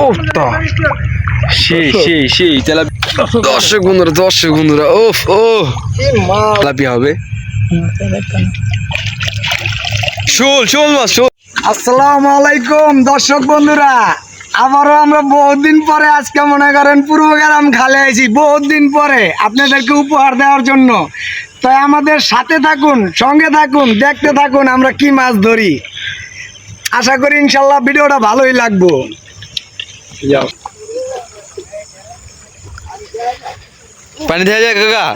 ও তা। সেই সেই সেই তেলা দর্শক বন্ধুরা দর্শক বন্ধুরা ও তেলাপিয়া হবে। শোল শোল মাছ শোল। আসসালামু আলাইকুম দর্শক বন্ধুরা। আবারও আমরা বহুদিন পরে আজকে মনে করেন পূর্ব গ্রাম খালে আইছি বহুদিন পরে আপনাদেরকে উপহার দেওয়ার জন্য। তাই আমাদের সাথে থাকুন সঙ্গে থাকুন দেখতে থাকুন আমরা কি মাছ ধরি। আশা করি ইনশাল্লাহ ভিডিওটা ভালোই লাগবো। পানি দেওয়া যায় কাকা?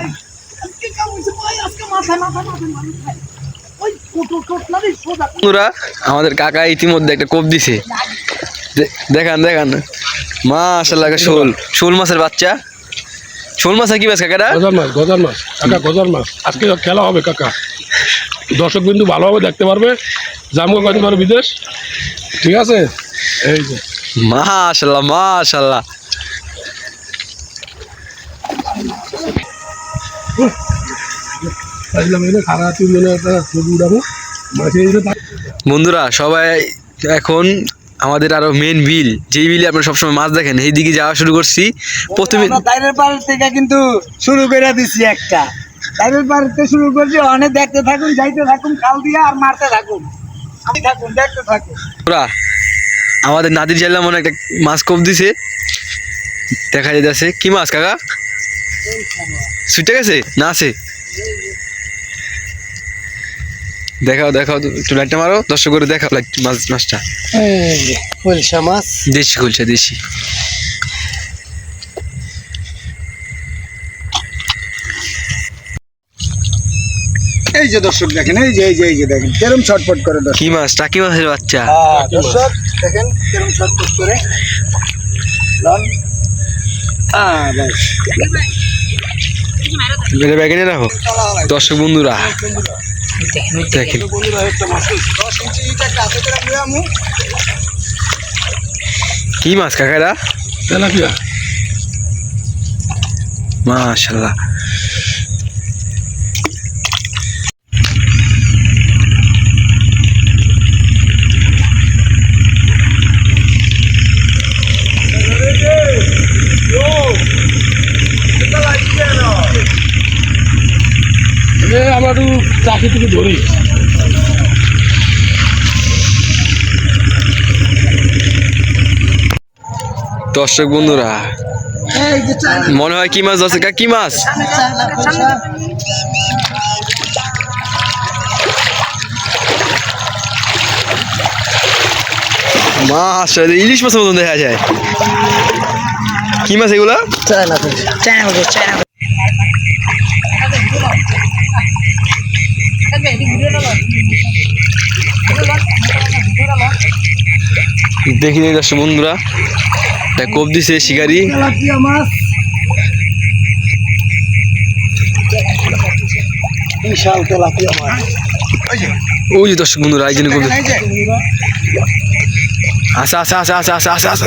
বন্ধুরা আমাদের কাকা ইতিমধ্যে একটা কোপ দিছে। দেখান দেখান। মাশাল্লাহ শোল শোল মাছের বাচ্চা। শোল মাছের কি মাছ কাকাটা? গজার মাছ গজার মাছ। কাকা গজার মাছ। আজকে খেলা হবে কাকা। দর্শক বিন্দু ভালোভাবে দেখতে পারবে। জামগা কদিন বিদেশ? ঠিক আছে? এই যে। মাশাল্লাহ মাশাল্লাহ। তুই বন্ধুরা সবাই এখন আমাদের আরও মেন বিল। যেই বিলে আপনারা সবসময় মাছ দেখেন এই দিকে যাওয়া শুরু করছি। প্রথমে পাড় থেকে কিন্তু শুরু করে দিছি একটা। দাইরের পাড় থেকে শুরু করছি অনেক দেখতে থাকুন যাইতে থাকুন খাল দিয়ে আর মারতে থাকুন। ওরা আমাদের নাদির জেলা মনে একটা মাছ কোপ দিছে। দেখা যাইতেছে। কি মাছ কাকা? ছুটে গেছে? না আছে? দেখাও দেখাও একটু লাইটটা মারো। দর্শক করে দেখাও লাইট মাছ মাছটা। কলসা মাছ। দেশি খুলছে দেশি। এই যে দর্শক দেখেন এই যে এই যে এই যে দেখেন কেরম ছটফট করে দর্শক। কি মাছ টাকি মাছের বাচ্চা? হ্যাঁ, দর্শক দেখেন কেরম ছটফট করে। লন। আহ, ব্যাগে নিয়ে রাখো। দর্শক বন্ধুরা দেখেন। কি মাছ কাকারা? মাশাল্লাহ এ আমরা একটু চাষি থেকে ধরি দর্শক বন্ধুরা এই যে চায়না- মনে হয় কি মাছ আছে? কি মাছ? মাছ ইলিশ মাছের মতন দেখা যায়। কি মাছ এগুলা? চায়না। চায়না কলসা, চায়না কলসা। দেখি দেখি দর্শক বন্ধুরা একটা কোপ দিছে শিকারি। ওই যে দর্শক বন্ধুরা এই জন্য কোপ আসা আসা আসা আসা আসা আসা আসা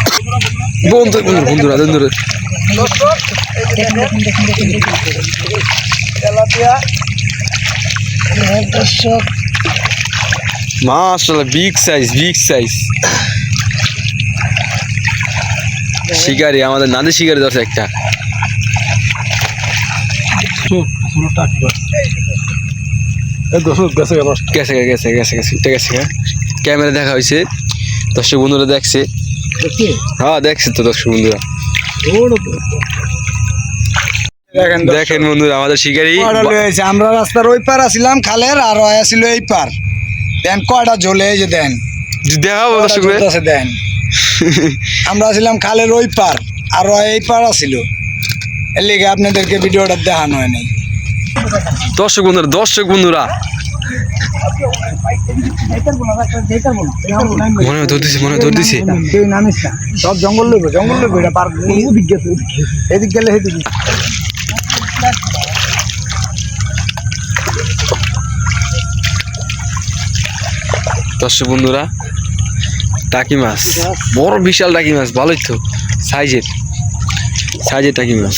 বন্ধু বন্ধুরা বন্ধুরা। দর্শক, মাশাআল্লাহ বিগ সাইজ বিগ সাইজ শিকারি আমাদের নাদের শিকারি দশ একটা। ক্যামেরা দেখা হয়েছে। দর্শক বন্ধুরা দেখছি। হ্যাঁ দেখছে তো দর্শক বন্ধুরা। দেখেন দেখেন বন্ধুরা আমাদের শিকারি। আমরা রাস্তার ওই পার আসিলাম খালের আর আসিল এই পার। দেন কয়টা ঝোলে এই যে দেন। দেখাবো দর্শক দেন। আমরা আসিলাম খালের ওই পার আর এই পার আসিল। এর লিগে আপনাদেরকে ভিডিওটা দেখানো হয় নাই দর্শক বন্ধুরা দর্শক বন্ধুরা। মনে হয় ধরতেছি মনে হয় ধরতেছি। সব জঙ্গল লইব জঙ্গল লইব এটা পার ওদিক গেছে এদিক গেলে সেদিক দর্শক বন্ধুরা টাকি মাছ বড় বিশাল টাকি মাছ ভালোই তো সাইজের সাইজের টাকি মাছ।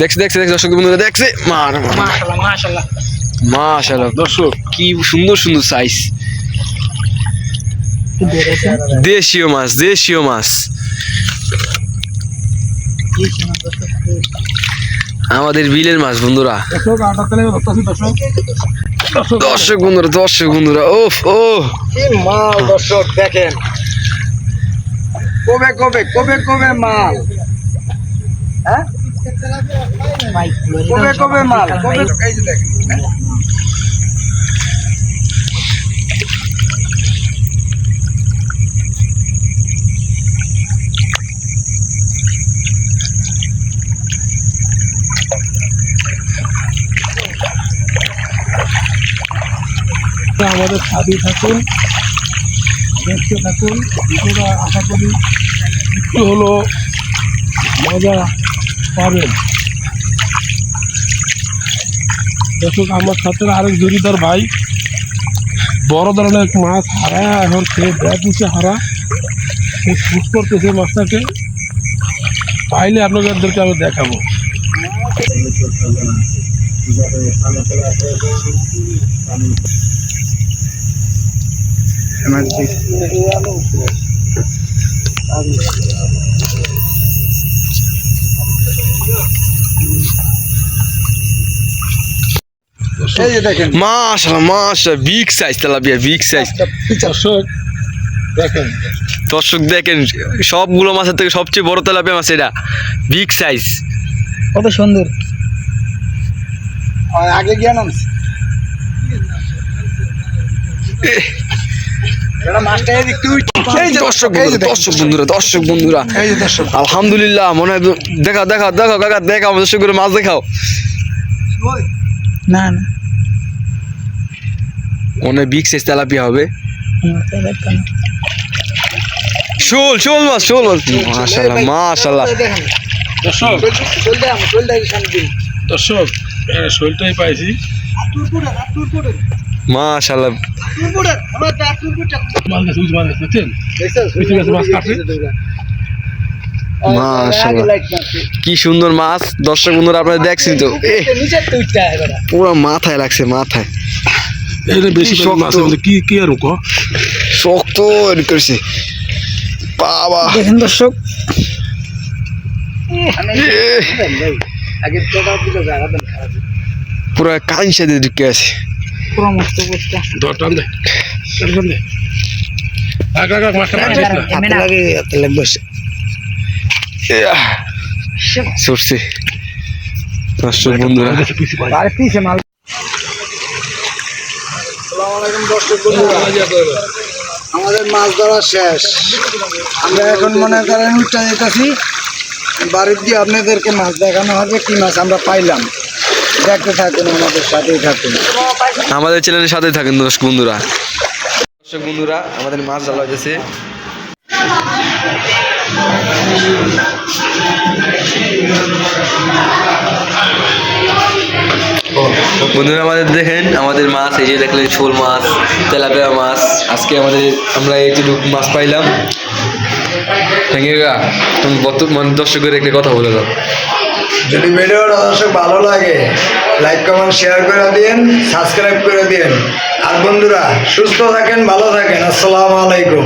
দেখছে দেখছে দেখছে দর্শক বন্ধুরা দেখছে। মার মাশাআল্লাহ দর্শক কি সুন্দর সুন্দর সাইজ দেশীয় মাছ দেশীয় মাছ। আমাদের বিলের মাছ বন্ধুরা। দর্শক বন্ধুরা দর্শক বন্ধুরা ওফ ও মাল দর্শক দেখেন। কবে কবে কবে কবে মাল? হ্যাঁ? কবে কবে মাল? কবে? এই যে দেখেন আমাদের সাথে থাকুন দেখতে থাকুন আশা করি একটু হলো মজা পাবেন। দর্শক, আমার সাথে আরেক জড়িদার ভাই। বড় ধরনের মাছ হারা, এখন সে ব্যাগ নিচে হারা। সে শুট করতেছে মাছটাকে। পাইলে আপনাদেরকে আমি দেখাবো। এই যে দেখেন। মাশাআল্লাহ মাশাআল্লাহ big size tilapia big size দর্শক দেখেন। দর্শক দেখেন সবগুলো মাছের থেকে সবচেয়ে বড় তেলাপিয়া মাছ এটা। বিগ সাইজ কত সুন্দর। আগে গিয়া যে দর্শক বন্ধুরা। দর্শক বন্ধুরা আলহামদুলিল্লাহ মনে হয় দু- দেখাও দেখাও দেখাও কাকা দেখাও দর্শক করে মাছ দেখাও। না না। অনেক বিগ সাইজ তেলাপিয়া হবে। শোল শোল মাছ শোল মাছ। দর্শক। শোলটাই পাইছি। কাটছে। মাশাআল্লাহ। কি সুন্দর মাছ। দর্শক বন্ধুরা আপনারা দেখছেন তো? পুরো মাথায় লাগছে মাথায়। বেশি কি কি কি আর কো শক্ত এর করছে। বাবা। দেখেন দর্শক। এ, পুরো দিয়ে ঢুকে আছে। পুরো মস্ত বস্তা। ধর টান দে। টান দে আগ আগ আগ, মাছটা মারছিস না হাতে লাগে হাতে লাগবে সরছে। দর্শক বন্ধুরা। পিছি আমাদের মাছ ধরা শেষ। আমরা এখন মনে করেন উঠা যেতেছি। বাড়ির দিয়ে আপনাদেরকে মাছ দেখানো হবে, কি মাছ আমরা পাইলাম। দেখতে থাকুন, আমাদের সাথেই থাকুন। আমাদের চ্যানেলের সাথেই থাকেন দর্শক বন্ধুরা। দর্শক বন্ধুরা, আমাদের মাছ ধরা হয়েছে বন্ধুরা, আমাদের দেখেন, আমাদের মাছ, এই যে দেখলেন শোল মাছ, তেলাপিয়া মাছ। আজকে আমাদের, আমরা এইটুকু মাছ পাইলাম। তুমি বর্তমান দর্শকের একটা কথা বলে দাও। যদি ভিডিওটা দর্শক ভালো লাগে লাইক কমেন্ট শেয়ার করে দিন সাবস্ক্রাইব করে দিন আর বন্ধুরা, সুস্থ থাকেন, ভালো থাকেন। আসসালামু আলাইকুম।